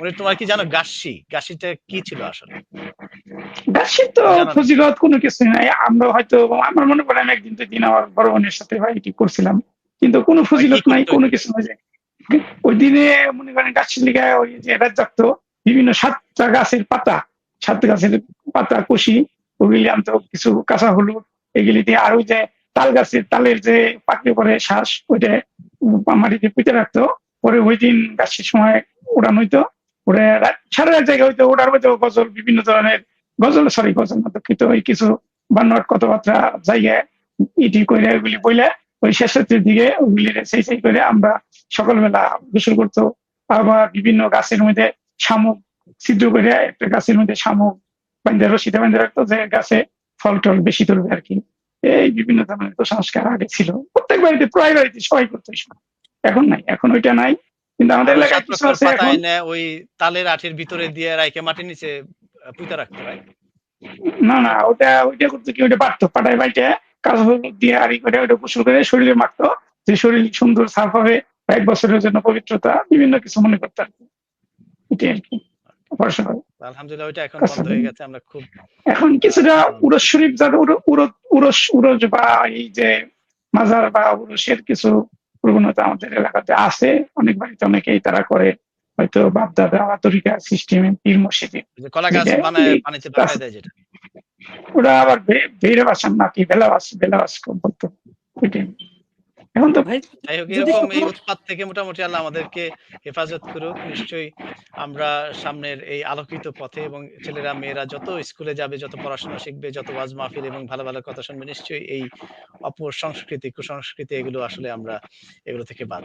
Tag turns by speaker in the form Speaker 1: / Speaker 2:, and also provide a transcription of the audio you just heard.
Speaker 1: মানে তোমার কি জানো গাসি? গাসিটা কি ছিল আসলে?
Speaker 2: তো ফজিলত কোনো কিছু নাই। আমরা হয়তো আমার মনে পড়ে আমি একদিন দুই দিন আমার বড় বোনের সাথে ভাই করছিলাম কিন্তু কোনো ফজিলত নাই কোনো কিছু নাই ওই দিনে মনে করেন গাছের লিগে ওই যে বিভিন্ন সাতটা গাছের পাতা সাত গাছের পাতা কষি ওগুলি আনতো কিছু কাঁচা হলুদ এগুলি দিয়ে আর ওই যে তাল গাছের তালের যে পাকড়ে পরে শ্বাস ওইটা মাটিতে পুঁতে রাখতো। পরে ওই দিন গাছের সময় উড়ান হইতো। রাত- সারা রাত জায়গায় হইতো ওটার হইতো গজল, বিভিন্ন ধরনের গজল সরি গজল না, দুঃখিত, ওই কিছু বান্নাট কথাবার্তা জায়গায় ইটি করে ওইগুলি বইলে ওই শেষের দিকে ওইগুলি সেই সেই করে আমরা সকালবেলা গোসল করতো। আবার বিভিন্ন গাছের মধ্যে শামুক ছিদ্র করে একটা গাছের মধ্যে শামুক বান্ধে রশিদে বান্ধে রাখতো যে গাছে ফল টল বেশি তুলবে আর কি। এই বিভিন্ন ধরনের কুসংস্কার আগে ছিল। প্রত্যেক বাড়িতে প্রায় বাড়িতে সবাই করতো। এখন নাই, এখন ওইটা নাই। কিন্তু আমাদের এলাকায়
Speaker 1: সাত
Speaker 2: কিছু আছে এখন।
Speaker 1: ওই তালের আঠির ভিতরে দিয়ে রাইকে মাটির নিচে পুঁতে রাখতে হয়।
Speaker 2: না না ওটা ওইটা করতে কি ওইটা পারতো পাটায় বাইটে কাজ হলুদ দিয়ে আড়ি করে গোসল করে শরীরে মাখতো। যে শরীর সুন্দর সাফ হবে এক বছরের জন্য পবিত্রতা বিভিন্ন কিছু মনে করতো আর কি এটাই আর কি
Speaker 1: আলহামদুলিল্লাহ ওইটা এখন। বন্ধ হয়ে গেছে। আমরা খুব
Speaker 2: এখন কিছুটা উরস শরীফ যাদের উর- উর- উরস উরস বা এই যে মাজার বা উরসের কিছু প্রবণতা আমাদের এলাকাতে আছে। অনেক বাড়িতে অনেকেই তারা করে। হয়তো বাপদাদা বা তরিকা সিস্টেমে পীর মসজিদে ওরা আবার বেড়ে বাসান নাকি বেলা বাস বেলা বাস বলতো ওইটাই। এখন তো
Speaker 3: ভাই
Speaker 1: যাই হোক এরকম এই উৎপাত থেকে মোটামুটি আল্লাহ আমাদেরকে হেফাজত করুক নিশ্চয়ই আমরা সামনের এই আলোকিত পথে এবং ছেলেরা মেয়েরা যত স্কুলে যাবে যত পড়াশোনা শিখবে যত ওয়াজ মাহফিল এবং ভালো ভালো কথা শুনবে নিশ্চয়ই এই অপর সংস্কৃতি কুসংস্কৃতি এগুলো আসলে আমরা এগুলো থেকে বাদ।